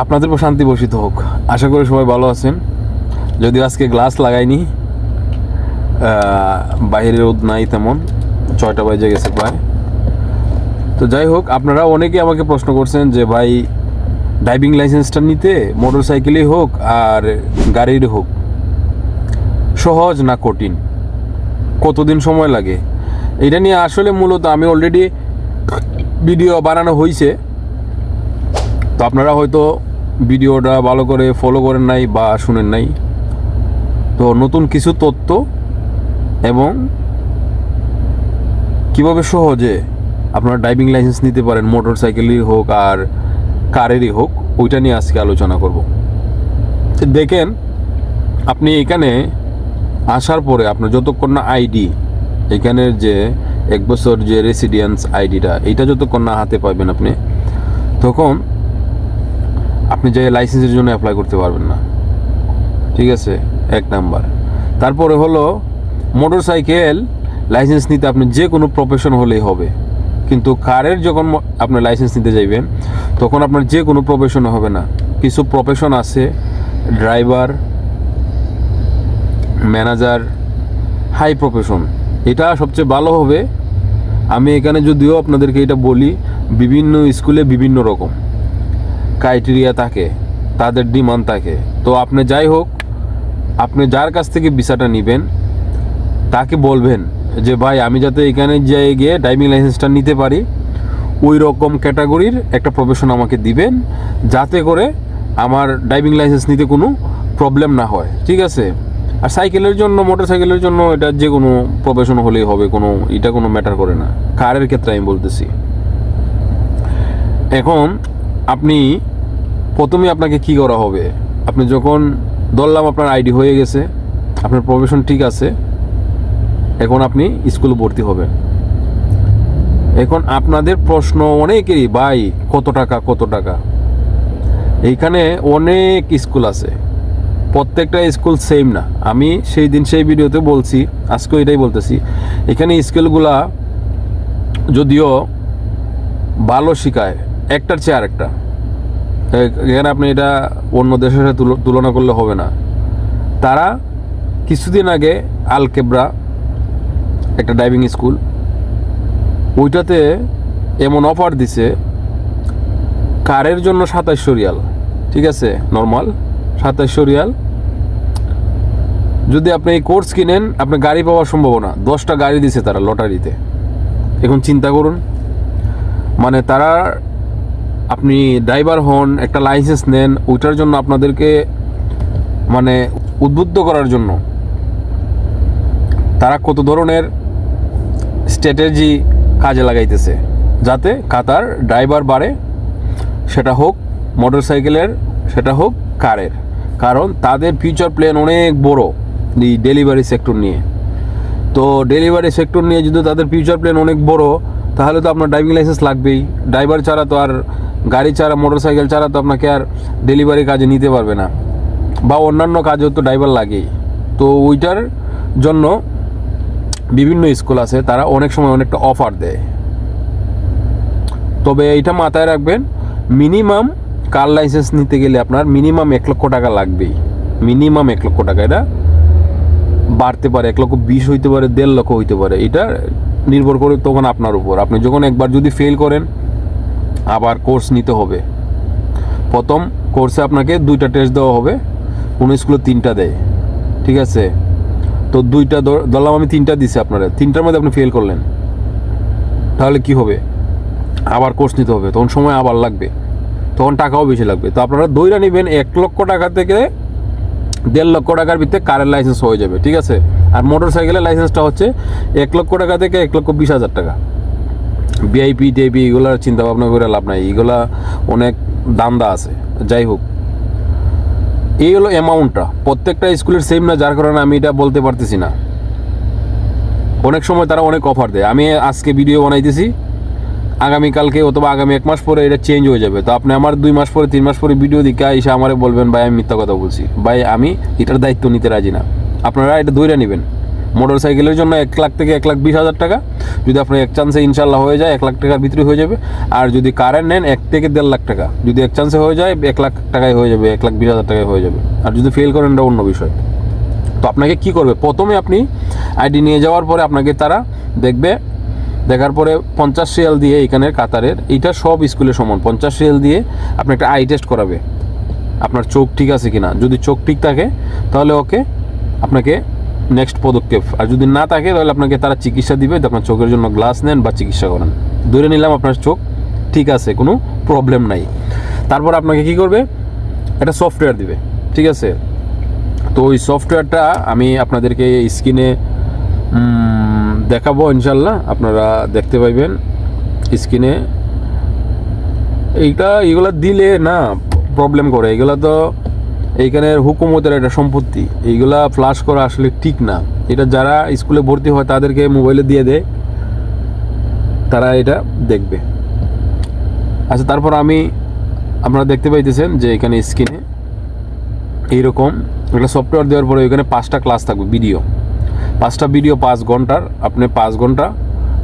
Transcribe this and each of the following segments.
আপনাদের উপর শান্তি বসিত হোক। আশা করি সবাই ভালো আছেন। যদি আজকে গ্লাস লাগাইনি বাইরে রোদ নাই তেমন, ছয়টা বাজে গেছে প্রায়। তো যাই হোক, আপনারা অনেকেই আমাকে প্রশ্ন করছেন যে, ভাই ড্রাইভিং লাইসেন্সটা নিতে মোটর সাইকেলেই হোক আর গাড়ির হোক, সহজ না কঠিন? কতদিন সময় লাগে? এটা নিয়ে আসলে মূলত আমি অলরেডি ভিডিও বানানো হয়েছে তো আপনারা হয়তো ভিডিওটা ভালো করে ফলো করেন নাই বা শুনেন নাই। তো নতুন কিছু তথ্য এবং কীভাবে সহজে আপনারা ড্রাইভিং লাইসেন্স নিতে পারেন মোটর সাইকেলই হোক আর কারেরই হোক, ওইটা নিয়ে আজকে আলোচনা করব। দেখেন, আপনি এখানে আসার পরে আপনার যতক্ষণ না আইডি এখানের যে এক বছর যে রেসিডেন্স আইডিটা এইটা যতক্ষণ না হাতে পাবেন আপনি, তখন আপনি যে লাইসেন্সের জন্য অ্যাপ্লাই করতে পারবেন না। ঠিক আছে? এক নাম্বার। তারপরে হলো মোটর সাইকেল লাইসেন্স নিতে আপনি যে কোনো প্রফেশন হলেই হবে। কিন্তু কারের যখন আপনি লাইসেন্স নিতে যাইবেন, তখন আপনার যে কোনো প্রফেশন হবে না। কিছু প্রফেশন আছে ড্রাইভার ম্যানেজার হাই প্রফেশন এটা সবচেয়ে ভালো হবে। আমি এখানে যদিও আপনাদেরকে এটা বলি, বিভিন্ন স্কুলে বিভিন্ন রকম। ক্রাইটেরিয়া থাকে, তাদের ডিমান্ড থাকে। তো আপনি যাই হোক, আপনি যার কাছ থেকে ভিসাটা নেবেন, তাকে বলবেন যে, ভাই, আমি যাতে এখানে যাই গিয়ে ড্রাইভিং লাইসেন্সটা নিতে পারি। ওই রকম ক্যাটাগরির একটা প্রফেশন আমাকে দিবেন, যাতে করে আমার ড্রাইভিং লাইসেন্স নিতে কোনো প্রবলেম না হয়। ঠিক আছে? আর সাইকেলের জন্য মোটর সাইকেলের জন্য এটা যে কোনো প্রফেশন হলেই হবে, কোনো, এটা কোনো ম্যাটার করে না। কারের ক্ষেত্রে আমি বলতেছি। এখন আপনি প্রথমে আপনাকে কি করা হবে? আপনি যখন ধরলাম আপনার আইডি হয়ে গেছে, আপনার প্রফেশন ঠিক আছে, এখন আপনি স্কুলে ভর্তি হবেন। এখন আপনাদের প্রশ্ন অনেকেরই, ভাই, কত টাকা কত টাকা? এইখানে অনেক স্কুল আছে। প্রত্যেকটা স্কুল সেম না। আমি সেই দিন সেই ভিডিওতে বলছি, আজকেও এটাই বলতেছি। এখানে স্কুলগুলা যদিও ভালো শিখায়, একটার চেয়ে আরেকটা। এখানে আপনি এটা অন্য দেশের সাথে তুলনা করলে হবে না। তারা কিছুদিন আগে আলকেব্রা, একটা ড্রাইভিং স্কুল ওইটাতে এমন অফার দিছে, কারের জন্য সাতাইশশো রিয়াল, ঠিক আছে? নর্মাল সাতাইশশো রিয়াল। যদি আপনি এই কোর্স কিনেন, আপনি গাড়ি পাওয়ার সম্ভাবনা, দশটা গাড়ি দিছে তারা লটারিতে এখন চিন্তা করুন মানে তারা আপনি ড্রাইভার হন, একটা লাইসেন্স নেন, ওইটার জন্য আপনাদেরকে মানে উদ্বুদ্ধ করার জন্য। তারা কত ধরনের স্ট্র্যাটেজি কাজে লাগাইতেছে, যাতে কাতার ড্রাইভার বাড়ে, সেটা হোক মোটর সাইকেলের সেটা হোক কারের। কারণ তাদের ফিউচার প্ল্যান অনেক বড় এই ডেলিভারি সেক্টর নিয়ে। তো ডেলিভারি সেক্টর নিয়ে যদি তাদের ফিউচার প্ল্যান অনেক বড়, তাহলে তো আপনার ড্রাইভিং লাইসেন্স লাগবেই। ড্রাইভার ছাড়া তো আর গাড়ি ছাড়া মোটর সাইকেল ছাড়া তো আপনাকে আর ডেলিভারি কাজে নিতে পারবে না। বা অন্যান্য কাজেও তো ড্রাইভার লাগেই। তো ওইটার জন্য বিভিন্ন স্কুল আছে, তারা অনেক সময় অনেকটা অফার দেয়। তবে এইটা মাথায় রাখবেন মিনিমাম কার লাইসেন্স নিতে গেলে আপনার মিনিমাম এক লক্ষ টাকা লাগবেই। মিনিমাম এক লক্ষ টাকা, এটা বাড়তে পারে, এক লক্ষ বিশ হইতে পারে, দেড় লক্ষ হইতে পারে। এটা নির্ভর করে তখন আপনার উপর। আপনি যখন একবার যদি ফেল করেন আবার কোর্স নিতে হবে। প্রথম কোর্সে আপনাকে দুইটা টেস্ট দেওয়া হবে, কোনো স্কুলে তিনটা দেয়। ঠিক আছে? তো দুইটা ধর- ধরলাম আমি তিনটা দিছি আপনারা, তিনটার মধ্যে আপনি ফেল করলেন। তাহলে কি হবে? আবার কোর্স নিতে হবে, তখন সময় আবার লাগবে। তখন টাকাও বেশি লাগবে। তো আপনারা দইরা নেবেন এক লক্ষ টাকা থেকে দেড় লক্ষ টাকার ভিতরে কারের লাইসেন্স হয়ে যাবে, ঠিক আছে? আর মোটর সাইকেলের লাইসেন্সটা হচ্ছে এক লক্ষ টাকা থেকে এক লক্ষ বিশ হাজার টাকা। ভিআইপি টিআইপি এগুলোর চিন্তা ভাবনা করে লাভ নাই। এগুলা অনেক দান্দা আছে। যাই হোক। এই হলো অ্যামাউন্টটা প্রত্যেকটা স্কুলের সেম না, যার কারণে আমি এটা বলতে পারতেছি না। অনেক সময় তারা অনেক অফার দেয়। আমি আজকে ভিডিও বানাইতেছি। আগামীকালকে অথবা আগামী এক মাস পরে এটা চেঞ্জ হয়ে যাবে। তো আপনি আমার দুই মাস পরে, তিন মাস পরে ভিডিও দিকে এসে আমারে বলবেন, ভাই, আমি মিথ্যা কথা বলছি। ভাই, আমি এটার দায়িত্ব নিতে রাজি না। আপনারা এটা দৈরা নেবেন। মোটর সাইকেলের জন্য এক লাখ থেকে এক লাখ বিশ হাজার টাকা। যদি আপনার এক চান্সে ইনশাল্লাহ হয়ে যায়, এক লাখ টাকার ভিতরে হয়ে যাবে। আর যদি কারেন্ট নেন, এক থেকে দেড় লাখ টাকা। যদি এক চান্সে হয়ে যায়, এক লাখ টাকায় হয়ে যাবে, এক লাখ বিশ হাজার টাকায় হয়ে যাবে। আর যদি ফেল করেন, এটা অন্য বিষয়। তো আপনাকে কি করবে? প্রথমে আপনি আইডি নিয়ে যাওয়ার পরে আপনাকে তারা দেখবে, দেখার পরে পঞ্চাশ রিয়াল দিয়ে এখানের কাতারের এইটা সব স্কুলে সমান। পঞ্চাশ রিয়াল দিয়ে আপনি একটা আই টেস্ট করাবে। আপনার চোখ ঠিক আছে কিনা? যদি চোখ ঠিক থাকে, তাহলে ওকে আপনাকে নেক্সট পদক্ষেপ। আর যদি না থাকে, তাহলে আপনাকে তারা চিকিৎসা দিবে আপনার চোখের জন্য গ্লাস নেন বা চিকিৎসা করেন। ধরে নিলাম আপনার চোখ ঠিক আছে, কোনো প্রবলেম নাই। তারপর আপনাকে কি করবে? একটা সফটওয়্যার দিবে, ঠিক আছে? তো ওই সফটওয়্যারটা আমি আপনাদেরকে স্ক্রিনে দেখাবো ইনশাল্লাহ আপনারা দেখতে পাইবেন স্ক্রিনে এইটা, এগুলা দিলে না প্রবলেম করে। এগুলো তো এইখানের হুকুমতের একটা সম্পত্তি। এইগুলা ফ্লাশ করা আসলে ঠিক না। এটা যারা স্কুলে ভর্তি হয় তাদেরকে মোবাইলে দিয়ে দেয়। তারা এটা দেখবে। আচ্ছা তারপর আমি আপনারা দেখতে পাইতেছেন যে এখানে স্ক্রিনে এইরকম একটা সফটওয়্যার দেওয়ার পরে এখানে পাঁচটা ক্লাস থাকবে ভিডিও পাঁচটা ভিডিও পাঁচ ঘণ্টার। আপনি পাঁচ ঘণ্টা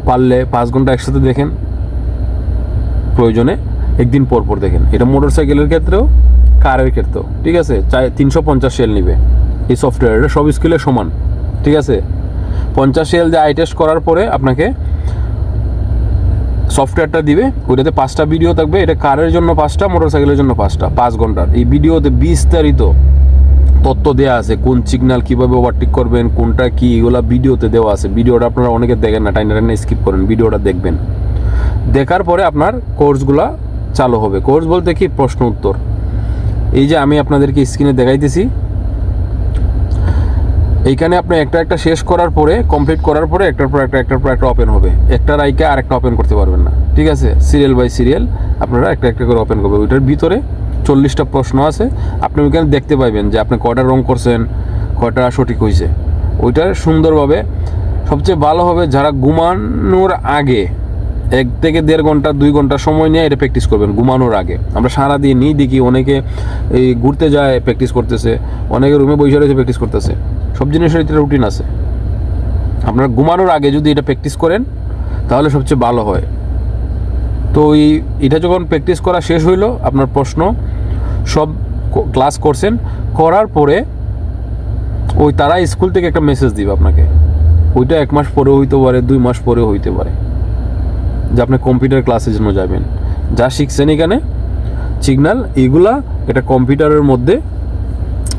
পারলে পাঁচ ঘণ্টা একসাথে দেখেন। প্রয়োজনে একদিন পর পর দেখেন। এটা মোটর সাইকেলের ক্ষেত্রেও কারের ক্ষেত্রেও ঠিক আছে? চাই তিনশো পঞ্চাশ সেল নিবে। এই সফটওয়্যার এটা সব স্কুলে সমান। ঠিক আছে? পঞ্চাশ সেল দিয়ে আই টেস্ট করার পরে আপনাকে সফটওয়্যারটা দিবে। ওইটাতে পাঁচটা ভিডিও থাকবে। এটা কারের জন্য পাঁচটা মোটর সাইকেলের জন্য পাঁচটা, পাঁচ ঘণ্টার। এই ভিডিওতে বিস্তারিত তথ্য দেওয়া আছে। কোন সিগন্যাল কীভাবে ওভারটেক করবেন, কোনটা কী, এগুলা ভিডিওতে দেওয়া আছে। ভিডিওটা আপনারা অনেকে দেখেন না, টাইনা টাইনা স্কিপ করেন ভিডিওটা দেখবেন। দেখার পরে আপনার কোর্সগুলা চালু হবে। কোর্স বলতে কি? প্রশ্ন উত্তর। এই যে আমি আপনাদেরকে স্ক্রিনে দেখাইতেছি। এইখানে আপনি একটা একটা শেষ করার পরে কমপ্লিট করার পরে একটার পর একটা, একটার পর একটা ওপেন হবে। একটা রাইকে আরেকটা ওপেন করতে পারবেন না। ঠিক আছে? সিরিয়াল বাই সিরিয়াল আপনারা একটা একটা করে ওপেন করবে ওইটার ভিতরে চল্লিশটা প্রশ্ন আছে। আপনি ওইখানে দেখতে পাইবেন যে আপনি কটা রং করছেন কটা সঠিক হয়েছে ওইটা সুন্দরভাবে, সবচেয়ে ভালো হবে যারা ঘুমানোর আগে এক থেকে দেড় ঘণ্টা, দুই ঘণ্টা সময় নিয়ে এটা প্র্যাকটিস করবেন, ঘুমানোর আগে। আমরা সারা দিয়ে নিই দেখি অনেকে এই ঘুরতে যায় প্র্যাকটিস করতেছে, অনেকে রুমে বসে রয়েছে প্র্যাকটিস করতেছে। সব জিনিসের এটা রুটিন আছে। আপনারা ঘুমানোর আগে যদি এটা প্র্যাকটিস করেন, তাহলে সবচেয়ে ভালো হয়। তো ওই এটা যখন প্র্যাকটিস করা শেষ হইল, আপনার প্রশ্ন, সব ক্লাস করছেন, করার পরে ওই তারা স্কুল থেকে একটা মেসেজ দিবে আপনাকে। ওইটা এক মাস পরেও হইতে পারে, দুই মাস পরেও হইতে পারে। যে আপনি কম্পিউটার ক্লাসের জন্য যাবেন। যা শিখছেন এখানে সিগন্যাল এগুলা এটা কম্পিউটারের মধ্যে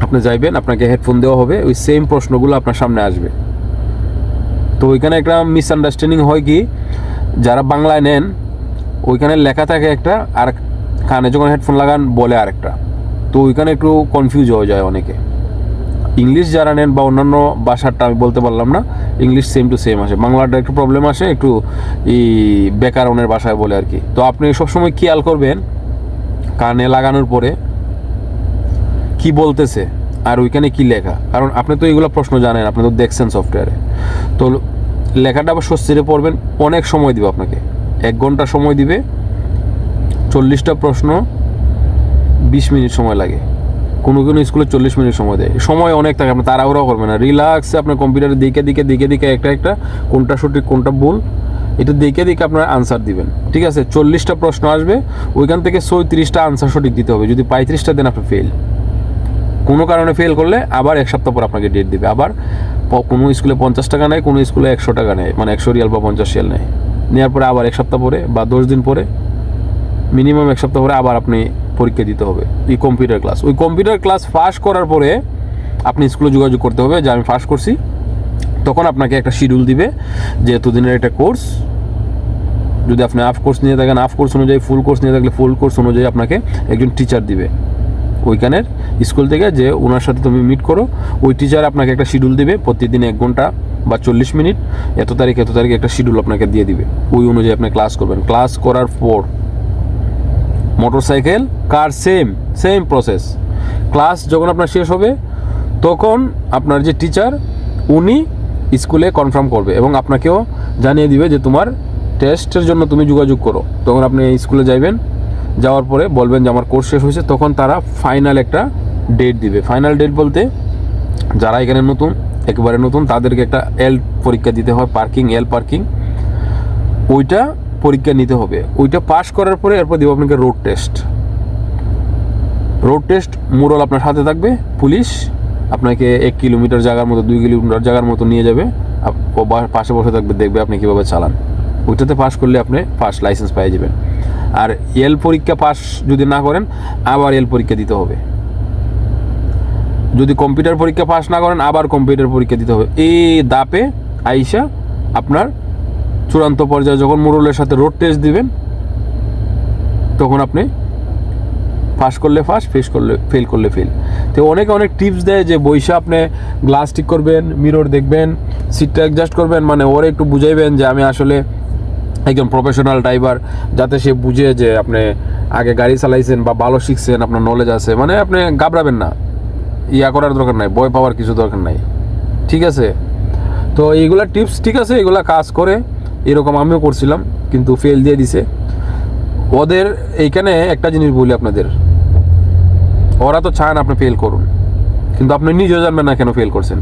আপনি যাইবেন, আপনাকে হেডফোন দেওয়া হবে, ওই সেম প্রশ্নগুলো আপনার সামনে আসবে। তো ওইখানে একটা মিসআন্ডারস্ট্যান্ডিং হয় কি, যারা বাংলায় নেন, ওইখানে লেখা থাকে একটা, আর কানে যখন হেডফোন লাগান, বলে আরেকটা। তো ওইখানে একটু কনফিউজ হয়ে যায় অনেকে। ইংলিশ যারা নেন বা অন্যান্য ভাষাটা আমি বলতে পারলাম না, ইংলিশ সেম টু সেম আসে। বাংলাটা একটু প্রবলেম আসে, একটু এই ব্যাকরণের ভাষায় বলে আর কি তো আপনি সবসময় খেয়াল করবেন, কানে লাগানোর পরে কি বলতেছে আর ওইখানে কি লেখা। কারণ আপনি তো এগুলো প্রশ্ন জানেন, আপনি তো দেখছেন সফটওয়্যারে তো লেখাটা আবার স্বস্তিরে পড়বেন, অনেক সময় দিবে আপনাকে। এক ঘণ্টা সময় দিবে, চল্লিশটা প্রশ্ন, বিশ মিনিট সময় লাগে। কোনো কোনো স্কুলে চল্লিশ মিনিট সময় দেয়। সময় অনেক থাকে আপনি তাড়াহুড়া করবেন না। রিল্যাক্সে আপনার কম্পিউটারে দিকে দিকে দিকে দিকে একটা একটা, কোনটা সঠিক, কোনটা ভুল, এটা দেখে দেখে আপনার আনসার দিবেন। ঠিক আছে? চল্লিশটা প্রশ্ন আসবে, ওইখান থেকে চৌত্রিশটা আনসার সঠিক দিতে হবে। যদি পঁয়ত্রিশটা দেন আপনি ফেল কোনো কারণে ফেল করলে আবার এক সপ্তাহ পর আপনাকে ডেট দেবে। আবার কোনো স্কুলে পঞ্চাশ টাকা নেয়, কোনো স্কুলে একশো টাকা নেয়। মানে একশো রিয়াল বা পঞ্চাশ রিয়াল নেয়। নেওয়ার পরে আবার এক সপ্তাহ পরে বা দশ দিন পরে মিনিমাম এক সপ্তাহ পরে আবার আপনি পরীক্ষা দিতে হবে ওই কম্পিউটার ক্লাস ওই কম্পিউটার ক্লাস পাস করার পরে আপনি স্কুলে যোগাযোগ করতে হবে, যে আমি পাস করছি। তখন আপনাকে একটা শিডিউল দিবে যে এতদিনের একটা কোর্স যদি আপনি হাফ কোর্স নিয়ে থাকেন হাফ কোর্স অনুযায়ী ফুল কোর্স নিয়ে থাকলে ফুল কোর্স অনুযায়ী আপনাকে একজন টিচার দিবে। ওইখানের স্কুল থেকে যে ওনার সাথে তুমি মিট করো, ওই টিচার আপনাকে একটা শিডিউল দিবে, প্রতিদিন এক ঘণ্টা বা চল্লিশ মিনিট, এত তারিখ এত তারিখ একটা শিডিউল আপনাকে দিয়ে দিবে। ওই অনুযায়ী আপনি ক্লাস করবেন। ক্লাস করার পর motorcycle, car same same process class যখন আপনার শেষ হবে, তখন আপনার যে টিচার উনি স্কুলে কনফার্ম করবে এবং আপনাকেও জানিয়ে দিবে যে তোমার টেস্টের জন্য তুমি যোগাযোগ করো। তখন আপনি স্কুলে যাইবেন, যাওয়ার পরে বলবেন যে আমার কোর্স শেষ হয়েছে, তখন তারা ফাইনাল একটা ডেট দিবে। ফাইনাল ডেট বলতে যারা এখানে নতুন, একেবারে নতুন, তাদেরকে একটা এল পরীক্ষা দিতে হয় পার্কিং এল পার্কিং ওইটা পরীক্ষা নিতে হবে। ওইটা পাস করার পরে এরপর দেবো আপনাকে রোড টেস্ট রোড টেস্ট মুরল আপনার সাথে থাকবে, পুলিশ আপনাকে এক কিলোমিটার জায়গার মতো, দুই কিলোমিটার জায়গার মতো নিয়ে যাবে। পাশে বসে থাকবে, দেখবে আপনি কীভাবে চালান। ওইটাতে পাস করলে আপনি ফার্স্ট লাইসেন্স পেয়ে যাবেন। আর এল পরীক্ষা পাস যদি না করেন, আবার এল পরীক্ষা দিতে হবে। যদি কম্পিউটার পরীক্ষা পাস না করেন, আবার কম্পিউটার পরীক্ষা দিতে হবে। এই দাপে আইসা আপনার চূড়ান্ত পর্যায়ে যখন মুরলের সাথে রোড টেস্ট দিবেন, তখন আপনি পাস করলে ফার্স্ট ফেস করলে ফেল করলে ফেল তো অনেকে অনেক টিপস দেয় যে বৈশা আপনি গ্লাস ঠিক করবেন মিরর দেখবেন সিটটা অ্যাডজাস্ট করবেন মানে ওরে একটু বুঝাইবেন যে আমি আসলে একজন প্রফেশনাল ড্রাইভার যাতে সে বুঝে যে আপনি আগে গাড়ি চালাইছেন বা ভালো শিখছেন, আপনার নলেজ আছে। মানে আপনি ঘাবড়াবেন না। ইয়া করার দরকার নাই, ভয় পাওয়ার কিছু দরকার নাই। ঠিক আছে? তো এইগুলা টিপস ঠিক আছে, এগুলা কাজ করে। এরকম আমিও করছিলাম, কিন্তু ফেল দিয়ে দিছে। ওদের এইখানে একটা জিনিস বলি আপনাদের। ওরা তো চায় না আপনি ফেল করুন, কিন্তু আপনি নিজেও জানবেন না কেন ফেল করছেন।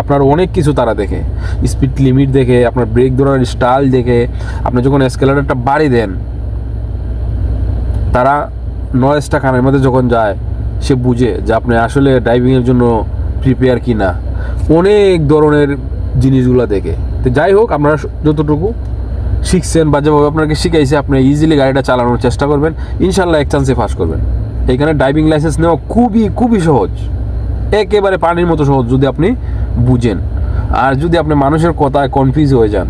আপনার অনেক কিছু তারা দেখে। স্পিড লিমিট দেখে, আপনার ব্রেক ধরার স্টাইল দেখে, আপনি যখন এসকেলেটারটা বাড়ি দেন, তারা নয়েজটা কানের মধ্যে যখন যায়, সে বুঝে যে আপনি আসলে ড্রাইভিংয়ের জন্য প্রিপেয়ার কি না অনেক ধরনের জিনিসগুলো দেখে। তো যাই হোক আপনারা যতটুকু শিখছেন বা যেভাবে আপনাকে শিখাইছে, আপনি ইজিলি গাড়িটা চালানোর চেষ্টা করবেন। ইনশাল্লাহ এক চান্সে ফাঁস করবেন। এখানে ড্রাইভিং লাইসেন্স নেওয়া খুবই খুবই সহজ। একেবারে পানির মতো সহজ, যদি আপনি বুঝেন। আর যদি আপনি মানুষের কথায় কনফিউজ হয়ে যান,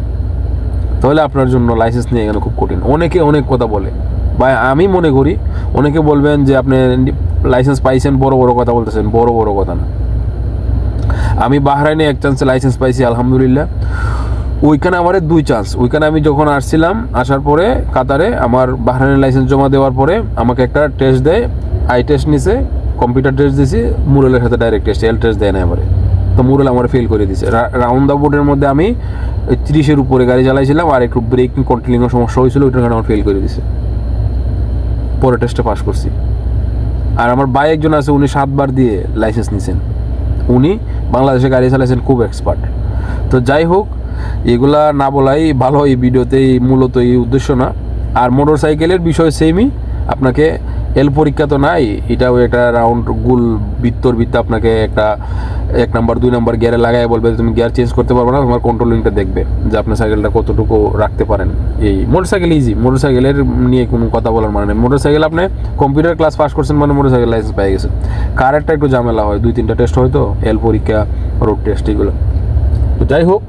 তাহলে আপনার জন্য লাইসেন্স নিয়ে এখানে খুব কঠিন। অনেকে অনেক কথা বলে। বা আমি মনে করি, অনেকে বলবেন যে আপনি লাইসেন্স পাইছেন, বড় বড় কথা বলতেছেন, বড় বড় কথা না। আমি বাহরাইনে এক চান্সে লাইসেন্স পাইছি, আলহামদুলিল্লাহ। ওইখানে আমার দুই চান্স ওইখানে আমি যখন আসছিলাম, আসার পরে কাতারে আমার বাহরাইনের লাইসেন্স জমা দেওয়ার পরে আমাকে একটা টেস্ট দেয় আই টেস্ট নিছে কম্পিউটার টেস্ট দিছি, মুরলের সাথে ডাইরেক্ট টেস্ট এল টেস্ট দেয় না এবারে তো মুরল আমার ফেল করে দিছে। রাউন্ড দ্য বোর্ডের মধ্যে আমি তিরিশের উপরে গাড়ি চালাইছিলাম আর একটু ব্রেকিং কন্ট্রোলিংয়ের সমস্যা হয়েছিল, ওইটার কারণে আমার ফেল করে দিছে। পরে টেস্টে পাস করছি। আর আমার ভাই একজন আছে, উনি সাতবার দিয়ে লাইসেন্স নিছেন। উনি বাংলাদেশে গাড়ি চালাইছেন খুব এক্সপার্ট তো যাই হোক, এগুলা না বলাই ভালো এই ভিডিওতেই মূলত এই উদ্দেশ্য না। আর মোটর সাইকেলের বিষয় সেমই আপনাকে এল পরীক্ষা তো নাই, এটাও একটা রাউন্ড গুল বৃত্তর বৃত্তে আপনাকে একটা এক নাম্বার, দুই নাম্বার গিয়ারে লাগায় বলবে তুমি গিয়ার চেঞ্জ করতে পারবে না, তোমার কন্ট্রোলিংটা দেখবে যে আপনার সাইকেলটা কতটুকু রাখতে পারেন। এই মোটর সাইকেল ইজি মোটর সাইকেলের নিয়ে কোনো কথা বলার মানে নেই। মোটর সাইকেল আপনি কম্পিউটার ক্লাস পাস করছেন মানে মোটর সাইকেল লাইসেন্স পেয়ে গেছেন। কারেরটা একটু ঝামেলা হয়, দুই, তিনটা টেস্ট হয় তো এল পরীক্ষা রোড টেস্ট এগুলো। তো যাই হোক,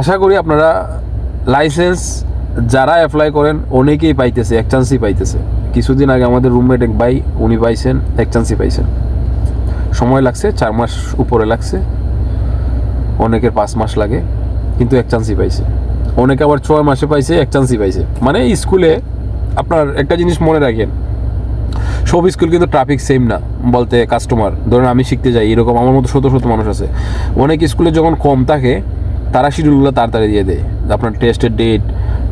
আশা করি আপনারা লাইসেন্স যারা অ্যাপ্লাই করেন, অনেকেই পাইতেছে, এক চান্সই পাইতেছে। কিছুদিন আগে আমাদের রুমমেট এক ভাই, উনি পাইছেন, এক চান্সই পাইছেন। সময় লাগছে, চার মাস উপরে লাগছে। অনেকের পাঁচ মাস লাগে, কিন্তু এক চান্সই পাইছে। অনেকে আবার ছয় মাসে পাইছে, এক চান্সই পাইছে। মানে স্কুলে আপনার একটা জিনিস মনে রাখেন, সব স্কুল কিন্তু ট্রাফিক সেম না, বলতে কাস্টমার ধরেন আমি শিখতে যাই, এরকম আমার মতো শত শত মানুষ আছে। অনেক স্কুলে যখন কম থাকে, তারা শিডিউলগুলো তাড়াতাড়ি দিয়ে দেয়। আপনার টেস্টের ডেট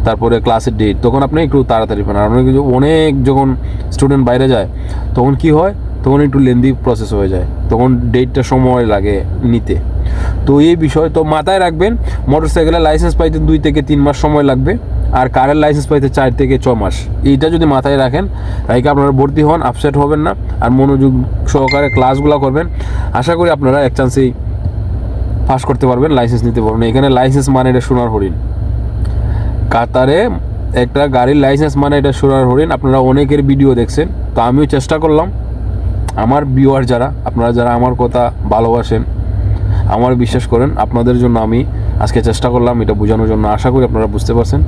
তারপরে ক্লাসের ডেট তখন আপনি একটু তাড়াতাড়ি পান। আর অনেক অনেক যখন স্টুডেন্ট বাইরে যায়, তখন কি হয় তখন একটু লেন্দি প্রসেস হয়ে যায়। তখন ডেটটা সময় লাগে নিতে। তো এই বিষয়, তো মাথায় রাখবেন মোটর সাইকেলের লাইসেন্স পাইতে দুই থেকে তিন মাস সময় লাগবে, আর কারের লাইসেন্স পাইতে চার থেকে ছ মাস। এইটা যদি মাথায় রাখেন রাইকে আপনারা ভর্তি হন আপসেট হবেন না, আর মনোযোগ সহকারে ক্লাসগুলো করবেন। আশা করি আপনারা এক চান্সেই পাস করতে পারবেন লাইসেন্স নিতে পারবেন। এখানে লাইসেন্স মানে এটা সোনার হরিণ। কাতারে একটা গাড়ির লাইসেন্স মানে এটা সোনার হরিণ। আপনারা অনেকের ভিডিও দেখছেন, তো আমিও চেষ্টা করলাম। আমার ভিউয়ার যারা, আপনারা যারা আমার কথা ভালোবাসেন, আমার বিশ্বাস করেন, আপনাদের জন্য আমি আজকে চেষ্টা করলাম এটা বোঝানোর জন্য। আশা করি আপনারা বুঝতে পারছেন।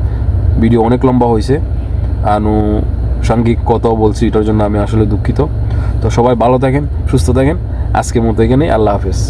ভিডিও অনেক লম্বা হয়েছে। আনুষাঙ্গিক কথাও বলছি, এটার জন্য আমি আসলে দুঃখিত। তো সবাই ভালো থাকেন, সুস্থ থাকেন। আজকের মতো এখানেই, আল্লাহ হাফেজ।